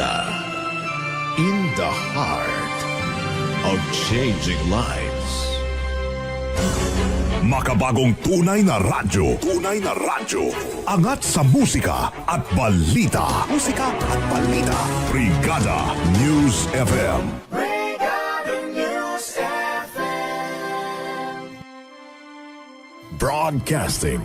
Brigada in the heart of changing lives. Makabagong tunay na radyo. Tunay na radyo. Angat sa musika at balita. Musika at balita. Brigada News FM. Broadcasting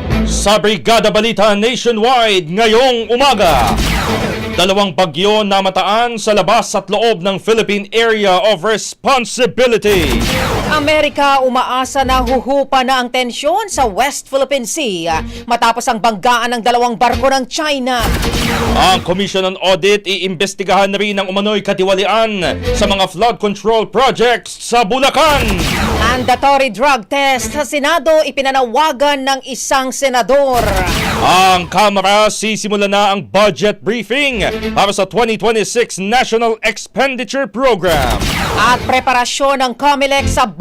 Sa Brigada Balita Nationwide ngayong umaga. Dalawang bagyo na mataan sa labas at loob ng Philippine Area of Responsibility. Amerika umaasa na huhupa na ang tensyon sa West Philippine Sea matapos ang banggaan ng dalawang barko ng China. Ang Commission on Audit iimbestigahan rin ang umano'y katiwalian sa mga flood control projects sa Bulacan. Mandatory drug test sa Senado ipinanawagan ng isang senador. Ang Kamara sisimula na ang budget briefing para sa 2026 National Expenditure Program. At preparasyon ng COMELEC sa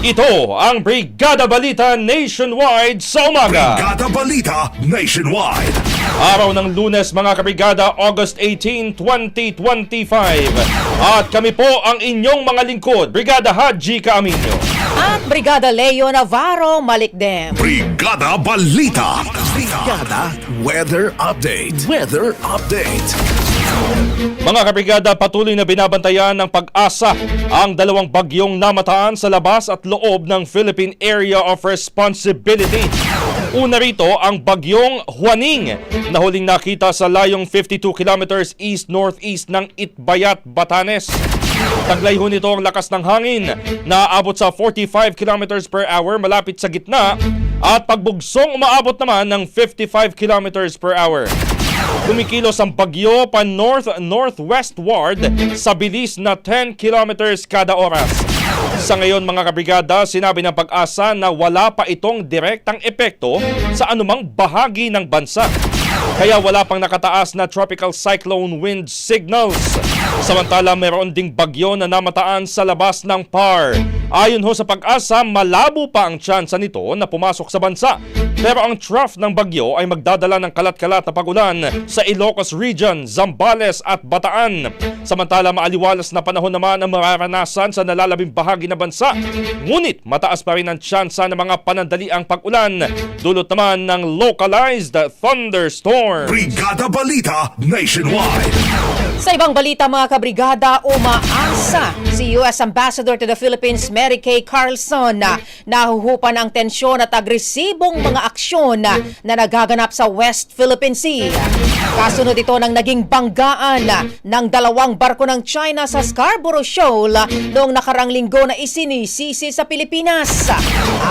Ito ang Brigada Balita Nationwide sa umaga. Brigada Balita Nationwide. Araw ng lunes mga kabrigada, August 18, 2025. At kami po ang inyong mga lingkod, Brigada Haji Kaaminyo. At Brigada Leo Navarro Malikdem. Brigada Balita. Brigada Weather Update. Weather Update. Mga kabrigada, patuloy na binabantayan ng pag-asa ang dalawang bagyong namataan sa labas at loob ng Philippine Area of Responsibility. Una rito ang bagyong Juaning na huling nakita sa layong 52 kilometers east-northeast ng Itbayat, Batanes. Taglay ho nito ang lakas ng hangin na aabot sa 45 kilometers per hour malapit sa gitna at pagbugsong umaabot naman ng 55 kilometers per hour. Kumikilos ang bagyo pa north-northwestward sa bilis na 10 kilometers kada oras. Sa ngayon mga kabrigada, sinabi ng pag-asa na wala pa itong direktang epekto sa anumang bahagi ng bansa. Kaya wala pang nakataas na tropical cyclone wind signals. Samantala mayroon ding bagyo na namataan sa labas ng PAR. Ayon ho sa pag-asa, malabo pa ang tsansa nito na pumasok sa bansa. Pero ang trough ng bagyo ay magdadala ng kalat-kalat na pagulan sa Ilocos Region, Zambales at Bataan. Samantala maaliwalas na panahon naman ang mararanasan sa nalalabing bahagi ng bansa. Ngunit mataas pa rin ang tsansa ng mga panandaliang pag-ulan. Dulot naman ng localized thunderstorm. Brigada Balita Nationwide. Sa ibang balita mga kabrigada, umaasa si U.S. Ambassador to the Philippines Mary Kay Carlson na nahuhupan ang tensyon at agresibong mga aksyon na, na nagaganap sa West Philippine Sea. Kasunod ito ng naging banggaan ng dalawang barko ng China sa Scarborough Shoal noong nakarang linggo na isinisisi sa Pilipinas.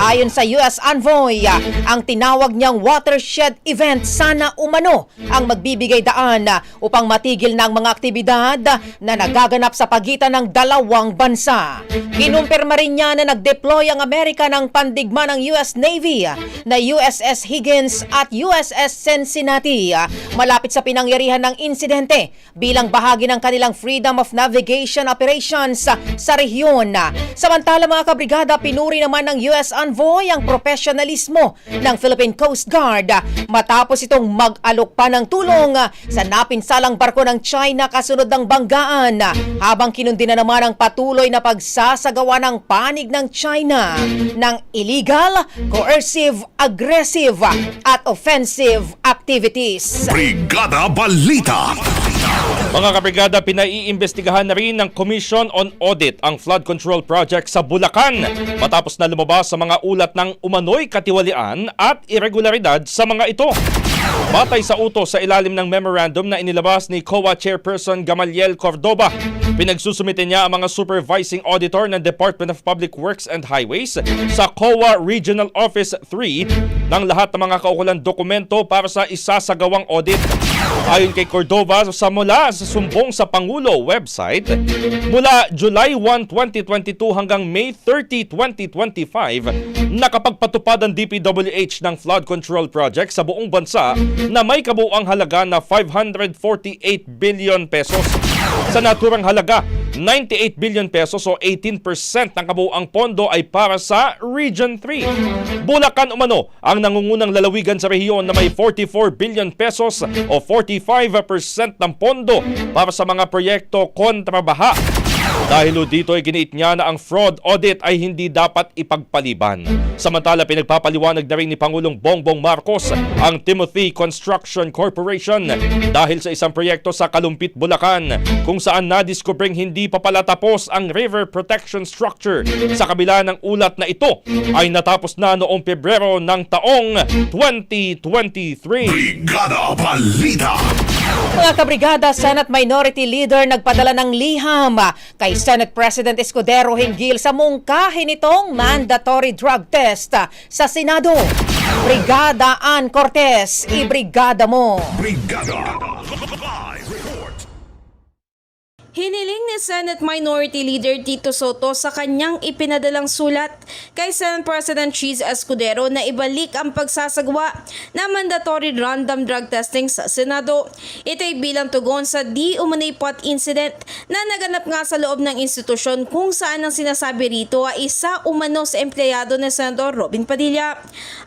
Ayon sa U.S. Envoy, ang tinawag niyang watershed event sana umano ang magbibigay daan upang matigil ng mga aktibidad na nagaganap sa pagitan ng dalawang bansa. Kinumpirma rin niya na nag-deploy ang Amerika ng pandigma ng US Navy na USS Higgins at USS Cincinnati malapit sa pinangyarihan ng insidente bilang bahagi ng kanilang Freedom of Navigation Operations sa rehiyon. Samantala mga kabrigada, pinuri naman ng US Envoy ang profesionalismo ng Philippine Coast Guard matapos itong mag-alok pa ng tulong sa napinsalang barko ng China kasunod ng banggaan habang kinundi na naman ang patuloy na pagsasagawa ng panig ng China ng illegal, coercive, aggressive at offensive activities. Brigada Balita. Mga kabrigada, pinaiimbestigahan na rin ng Commission on Audit ang flood control project sa Bulacan matapos na lumabas sa mga ulat ng umano'y katiwalian at irregularidad sa mga ito. Batay sa utos sa ilalim ng memorandum na inilabas ni COA Chairperson Gamaliel Cordoba, pinagsusumite niya ang mga supervising auditor ng Department of Public Works and Highways sa COA Regional Office 3 ng lahat ng mga kaukulang dokumento para sa isasagawang audit. Ayon kay Cordova, sa mula sa sumbong sa Pangulo website, mula July 1, 2022 hanggang May 30, 2025, nakapagpatupad ang DPWH ng flood control project sa buong bansa na may kabuang halaga na 548 billion pesos. Sa naturang halaga, 98 billion pesos o 18% ng kabuang pondo ay para sa Region 3. Bulacan umano ang nangungunang lalawigan sa rehiyon na may 44 billion pesos o 45% ng pondo para sa mga proyekto kontrabaha. Dahil dito ay giniit niya na ang fraud audit ay hindi dapat ipagpaliban. Samantala pinagpapaliwanag na rin ni Pangulong Bongbong Marcos ang Timothy Construction Corporation dahil sa isang proyekto sa Kalumpit, Bulacan kung saan nadiskubring hindi pa pala tapos ang river protection structure. Sa kabila ng ulat na ito ay natapos na noong Pebrero ng taong 2023. Brigada Balita. Mga kabrigada, Senate Minority Leader nagpadala ng liham kay Senate President Escudero hinggil sa mungkahin nitong mandatory drug test sa Senado. Brigada Ann Cortez, ibrigada mo. Brigada. Hiniling ni Senate Minority Leader Tito Soto sa kanyang ipinadalang sulat kay Senate President Cheese Escudero na ibalik ang pagsasagawa ng mandatory random drug testing sa Senado. Ito ay bilang tugon sa di umunay pot incident na naganap nga sa loob ng institusyon kung saan ang sinasabi rito ay isa umano sa empleyado ni Senador Robin Padilla.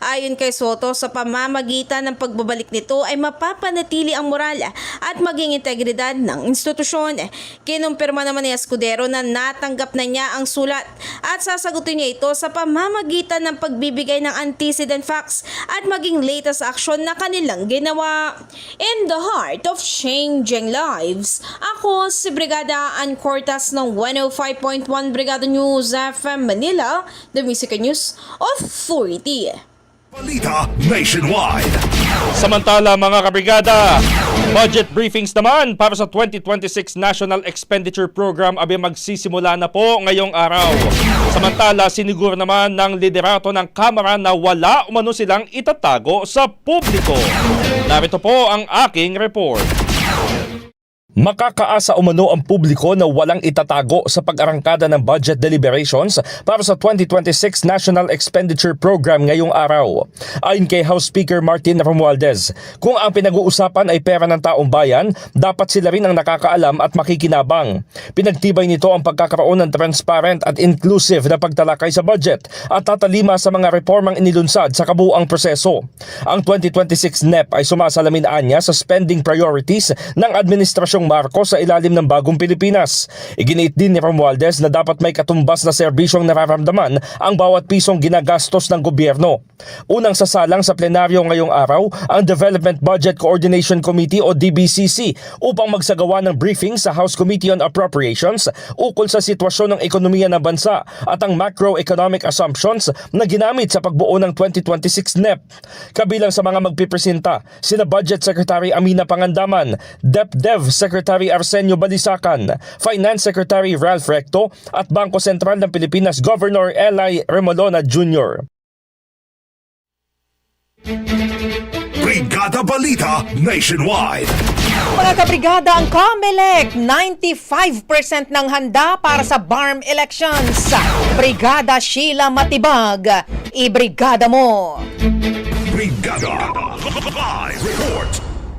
Ayon kay Soto, sa pamamagitan ng pagbabalik nito ay mapapanatili ang moral at maging integridad ng institusyon. Kinumpirma naman ni Escudero na natanggap na niya ang sulat at sasagutin niya ito sa pamamagitan ng pagbibigay ng antecedent facts at maging latest action na kanilang ginawa. In the heart of changing lives, ako si Brigada Ann Cortas ng 105.1 Brigada News FM Manila, the Music News Authority. Balita Nationwide. Samantala mga kabrigada, budget briefings naman para sa 2026 National Expenditure Program abi magsisimula na po ngayong araw. Samantala, siniguro naman ng liderato ng Kamara na wala umano silang itatago sa publiko. Narito po ang aking report. Makakaasa umano ang publiko na walang itatago sa pag-arangkada ng budget deliberations para sa 2026 National Expenditure Program ngayong araw. Ayon kay House Speaker Martin Romualdez, kung ang pinag-uusapan ay pera ng taong bayan, dapat sila rin ang nakakaalam at makikinabang. Pinagtibay nito ang pagkakaroon ng transparent at inclusive na pagtalakay sa budget at tatalima sa mga reformang inilunsad sa kabuuang proseso. Ang 2026 NEP ay sumasalamin anya sa spending priorities ng Administrasyong Marcos sa ilalim ng bagong Pilipinas. Iginiit din ni Romualdez na dapat may katumbas na serbisyong nararamdaman ang bawat pisong ginagastos ng gobyerno. Unang sasalang sa plenaryo ngayong araw ang Development Budget Coordination Committee o DBCC upang magsagawa ng briefing sa House Committee on Appropriations ukol sa sitwasyon ng ekonomiya ng bansa at ang macroeconomic assumptions na ginamit sa pagbuo ng 2026 NEP. Kabilang sa mga magpipresenta, sina Budget Secretary Amina Pangandaman, DepDev Secretary Arsenio Balisacan, Finance Secretary Ralph Recto at Bangko Sentral ng Pilipinas Governor Eli Remolona Jr. Brigada Balita Nationwide. Mga kabrigada, ang COMELEC, 95% ng handa para sa BARM elections. Brigada Sheila Matibag, ibrigada mo. Brigada Live Report.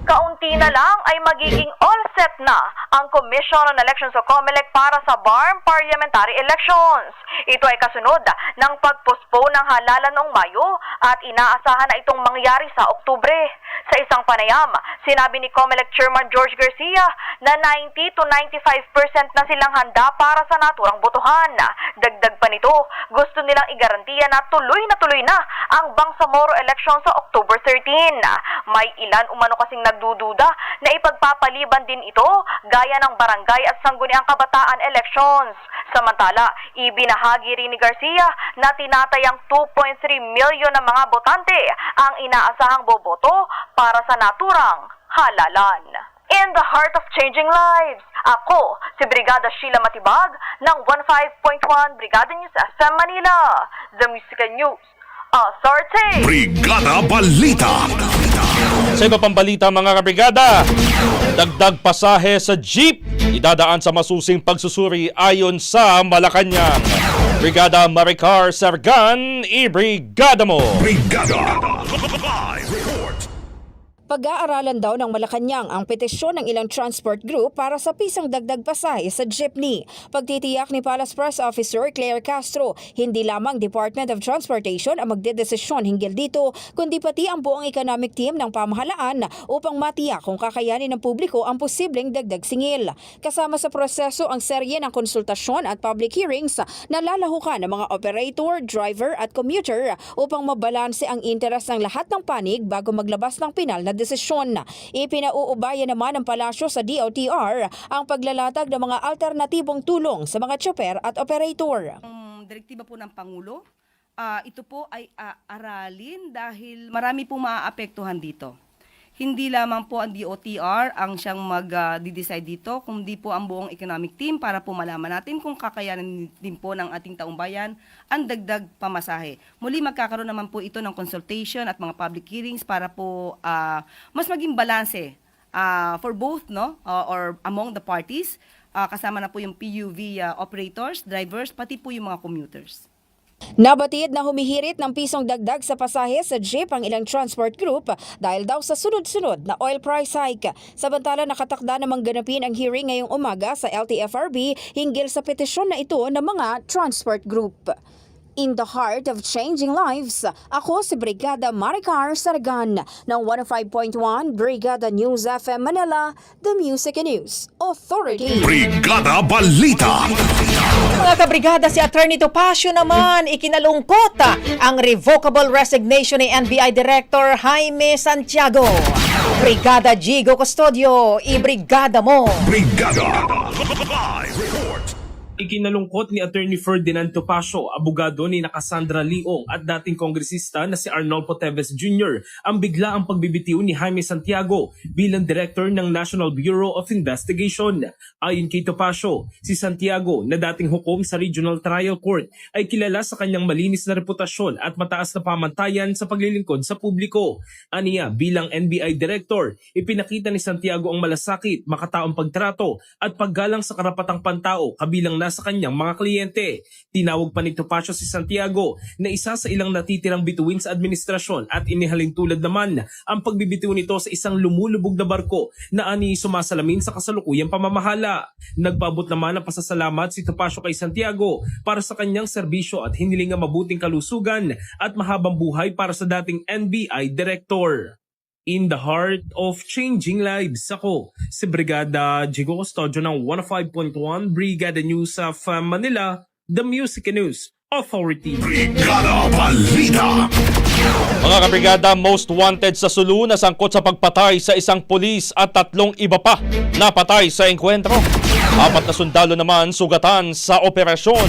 Kaunti na lang ay magiging all set na ang Commission on Elections o COMELEC para sa BARM Parliamentary Elections. Ito ay kasunod ng pagpospone ng halalan noong Mayo at inaasahan na itong mangyari sa Oktubre. Sa isang panayam, sinabi ni COMELEC Chairman George Garcia na 90 to 95% na silang handa para sa naturang botohan. Dagdag pa nito, gusto nilang igarantiya na tuloy na tuloy na ang Bangsamoro election sa October 13. May ilan umano kasing nagdududa na ipagpapaliban din ito gaya ng barangay at sangguniang kabataan elections. Samantala, ibinahagi rin ni Garcia na tinatayang 2.3 milyon na mga botante ang inaasahang boboto para sa naturang halalan. In the heart of changing lives, ako si Brigada Sheila Matibag ng 15.1 Brigada News FM Manila, The Musical News Authority. Brigada Balita. Sa iba pang balita mga kabrigada, dagdag pasahe sa jeep idadaan sa masusing pagsusuri ayon sa Malacanang. Brigada Maricar Sargan, ibrigada mo! Brigada. Pag-aaralan daw ng Malacanang ang petisyon ng ilang transport group para sa pisang dagdag pasahe sa jeepney. Pagtitiyak ni Palace Press Officer Claire Castro, hindi lamang Department of Transportation ang magdedesisyon hinggil dito, kundi pati ang buong economic team ng pamahalaan upang matiyak kung kakayanin ng publiko ang posibleng dagdag singil. Kasama sa proseso ang serye ng konsultasyon at public hearings na lalahukan ng mga operator, driver at commuter upang mabalanse ang interes ng lahat ng panig bago maglabas ng pinal na desisyon. Ipinauubaya naman ng palasyo sa DOTR ang paglalatag ng mga alternatibong tulong sa mga tsoper at operator. Ang direktiba po ng Pangulo, ah, ito po ay ah, aralin dahil marami pong maaapektuhan dito. Hindi lamang po ang DOTR ang siyang mag-decide dito, kundi po ang buong economic team para po malaman natin kung kakayanin din po ng ating taong bayan ang dagdag pamasahe. Muli magkakaroon naman po ito ng consultation at mga public hearings para po ah, mas maging balanse ah, for both no uh, or among the parties Ah, kasama na po yung PUV ah, operators, drivers, pati po yung mga commuters. Nabatid na humihirit ng pisong dagdag sa pasahe sa jeep ang ilang transport group dahil daw sa sunod-sunod na oil price hike. Samantala nakatakda namang ganapin ang hearing ngayong umaga sa LTFRB hinggil sa petisyon na ito ng mga transport group. In the heart of changing lives, ako si Brigada Maricar Sargan ng 105.1 Brigada News FM Manila, The Music and News Authority. Brigada Balita. Mga kabrigada, si Attorney Topacio naman ikinalungkot ang revocable resignation ni NBI Director Jaime Santiago. Brigada Gigo Custodio, ibrigada mo. Brigada Live. Ikinalungkot ni Attorney Ferdinand Topacio, abogado ni na Cassandra Leong at dating kongresista na si Arnolfo Teves Jr. ang bigla ang pagbibitiw ni Jaime Santiago bilang director ng National Bureau of Investigation. Ayon kay Topacio, si Santiago na dating hukom sa Regional Trial Court ay kilala sa kanyang malinis na reputasyon at mataas na pamantayan sa paglilingkod sa publiko. Aniya, bilang NBI Director, ipinakita ni Santiago ang malasakit, makataong pagtrato at paggalang sa karapatang pantao kabilang sa kanyang mga kliyente. Tinawag pa ni Topacio si Santiago na isa sa ilang natitirang bituin sa administrasyon at inihalin tulad naman ang pagbibitiw nito sa isang lumulubog na barko na ani sumasalamin sa kasalukuyang pamamahala. Nagpaabot naman ng pasasalamat si Topacio kay Santiago para sa kanyang serbisyo at hiniling ang mabuting kalusugan at mahabang buhay para sa dating NBI Director. In the heart of changing lives, ako si Brigada Jigo Custodio ng 105.1 Brigada News of uh, Manila, the Music News Authority. Brigada Balita. Mga kabrigada, most wanted sa Sulu na sangkot sa pagpatay sa isang pulis at tatlong iba pa napatay sa enkwentro. Apat na sundalo naman sugatan sa operasyon.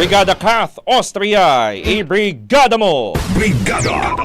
Brigada Kath, Austria, i-brigada mo! Brigada.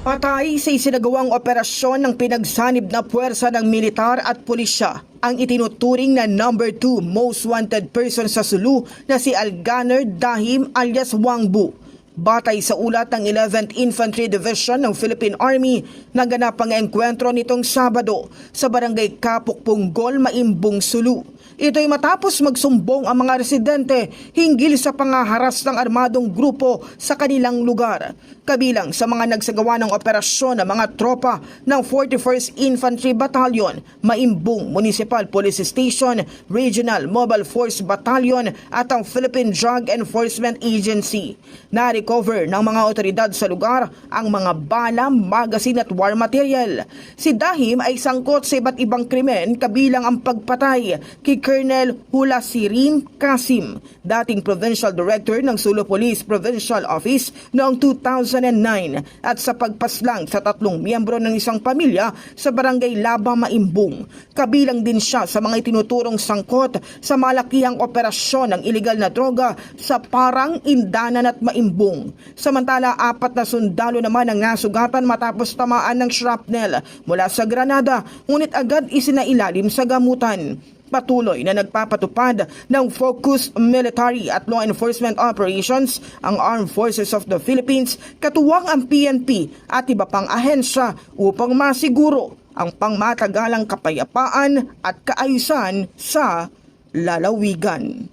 Patay sa isinagawang operasyon ng pinagsanib na puwersa ng militar at pulisya ang itinuturing na number 2 most wanted person sa Sulu na si Alganer Dahim alias Wangbu. Batay sa ulat ng 11th Infantry Division ng Philippine Army, naganap ang engkwentro nitong Sabado sa barangay Kapok Punggol, Maimbong, Sulu. Ito'y matapos magsumbong ang mga residente hinggil sa pangaharas ng armadong grupo sa kanilang lugar. Kabilang sa mga nagsagawa ng operasyon ng mga tropa ng 41st Infantry Battalion, Maimbong Municipal Police Station, Regional Mobile Force Battalion at ang Philippine Drug Enforcement Agency. Na-recover ng mga otoridad sa lugar ang mga bala, magazine at war material. Si Dahim ay sangkot sa iba't ibang krimen kabilang ang pagpatay kay Colonel Hulasirin Kasim, dating Provincial Director ng Sulu Police Provincial Office noong 2009 at sa pagpaslang sa tatlong miyembro ng isang pamilya sa Barangay Laba, Maimbong. Kabilang din siya sa mga itinuturong sangkot sa malakihang operasyon ng iligal na droga sa Parang, Indanan at Maimbong. Samantala, apat na sundalo naman ang nasugatan matapos tamaan ng shrapnel mula sa Granada, ngunit agad isinailalim sa gamutan. Patuloy na nagpapatupad ng focused military at law enforcement operations ang Armed Forces of the Philippines, katuwang ang PNP at iba pang ahensya upang masiguro ang pangmatagalang kapayapaan at kaayusan sa lalawigan.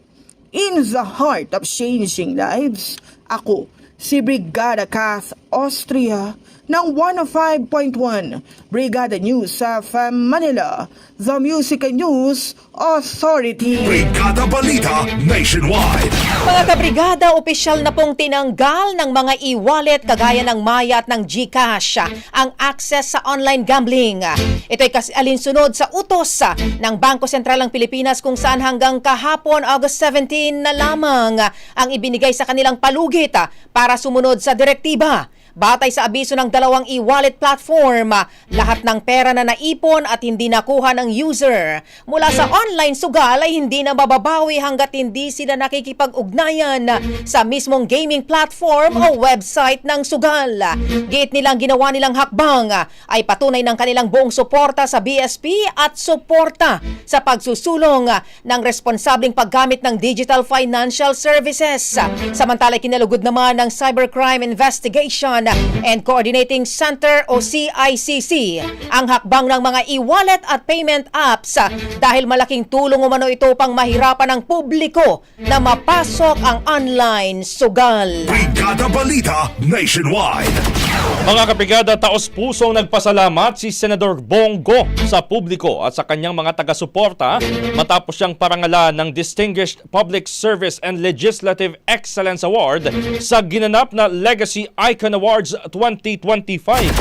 In the heart of changing lives, ako si Brigada Kath Austria ng 105.1 Brigada News sa Manila, The Music News Authority. Brigada Balita Nationwide. Mga kabrigada, opisyal na pong tinanggal ng mga e-wallet kagaya ng Maya at ng GCash ang access sa online gambling. Ito'y kasi alinsunod sa utos ng Bangko Sentral ng Pilipinas kung saan hanggang kahapon August 17 na lamang ang ibinigay sa kanilang palugit para sumunod sa direktiba. Batay sa abiso ng dalawang e-wallet platform, lahat ng pera na naipon at hindi nakuha ng user mula sa online sugal ay hindi na mababawi hanggat hindi sila nakikipag-ugnayan sa mismong gaming platform o website ng sugal. Gate nilang ginawa nilang hakbang ay patunay ng kanilang buong suporta sa BSP at suporta sa pagsusulong ng responsabling paggamit ng digital financial services. Samantala kinalugod naman ng Cybercrime Investigation and Coordinating Center o CICC ang hakbang ng mga e-wallet at payment apps dahil malaking tulong umano ito pang mahirapan ng publiko na mapasok ang online sugal. Brigada Balita Nationwide. Mga kabrigada, taos pusong nagpasalamat si Senador Bongo sa publiko at sa kanyang mga taga-suporta matapos siyang parangalan ng Distinguished Public Service and Legislative Excellence Award sa ginanap na Legacy Icon Awards 2025.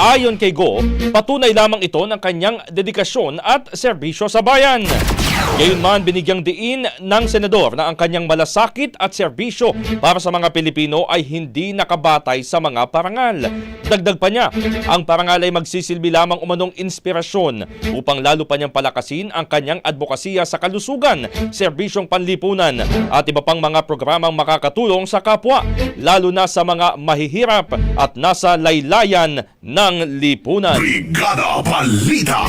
Ayon kay Go, patunay lamang ito ng kanyang dedikasyon at serbisyo sa bayan. Gayunman, binigyang diin ng senador na ang kanyang malasakit at serbisyo para sa mga Pilipino ay hindi nakabatay sa mga parangal. Dagdag pa niya, ang parangal ay magsisilbi lamang umanong inspirasyon upang lalo pa niyang palakasin ang kanyang advokasya sa kalusugan, serbisyong panlipunan at iba pang mga programang makakatulong sa kapwa, lalo na sa mga mahihirap at nasa laylayan ng lipunan. Brigada Balita.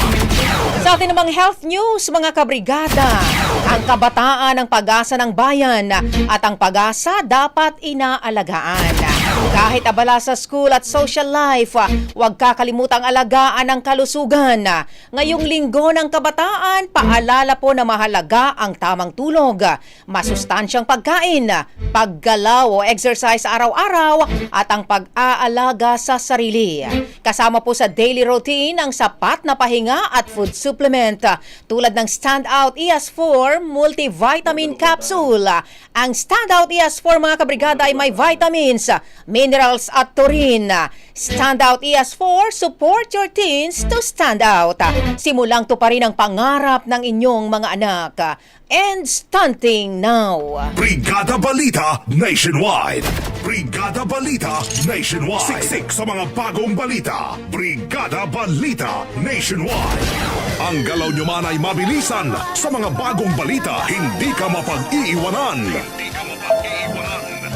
Sa atin namang health news, mga kabrigada, ang kabataan ang pag-asa ng bayan at ang pag-asa dapat inaalagaan. Kahit abala sa school at social life, huwag kakalimutang alagaan ang kalusugan. Ngayong linggo ng kabataan, paalala po na mahalaga ang tamang tulog, masustansyang pagkain, paggalaw o exercise araw-araw at ang pag-aalaga sa sarili. Kasama po sa daily routine ang sapat na pahinga at food supplement tulad ng Standout ES4 Multivitamin Capsule. Ang Standout ES4 mga kabrigada ay may vitamins, minerals at taurine. Standout ES4 support your teens to stand out. Simulang to pa rin ang pangarap ng inyong mga anak. And stunting now. Brigada Balita Nationwide. Brigada Balita Nationwide. Siksik sa mga bagong balita. Brigada Balita Nationwide. Ang galaw nyo man ay mabilisan. Sa mga bagong balita, hindi ka mapag-iiwanan. Hindi ka mapag-iiwanan.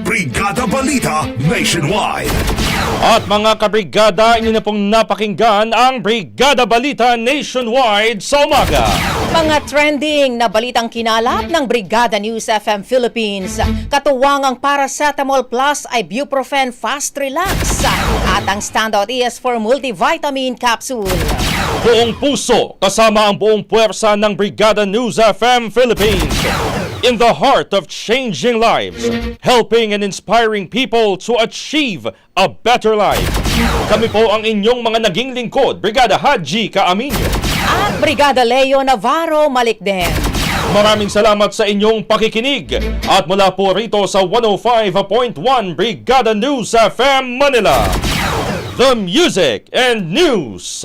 Brigada Balita Nationwide. At mga kabrigada, inyo na pong napakinggan ang Brigada Balita Nationwide sa umaga. Mga trending na balitang kinalap ng Brigada News FM Philippines. Katuwang ang Paracetamol Plus Ibuprofen Fast Relax at ang Standout ES4 Multivitamin Capsule. Buong puso kasama ang buong puwersa ng Brigada News FM Philippines. In the heart of changing lives, helping and inspiring people to achieve a better life. Kami po ang inyong mga naging lingkod, Brigada Haji Kaaminyo. At Brigada Leo Navarro Malikden. Maraming salamat sa inyong pakikinig at mula po rito sa 105.1 Brigada News FM Manila. The Music and News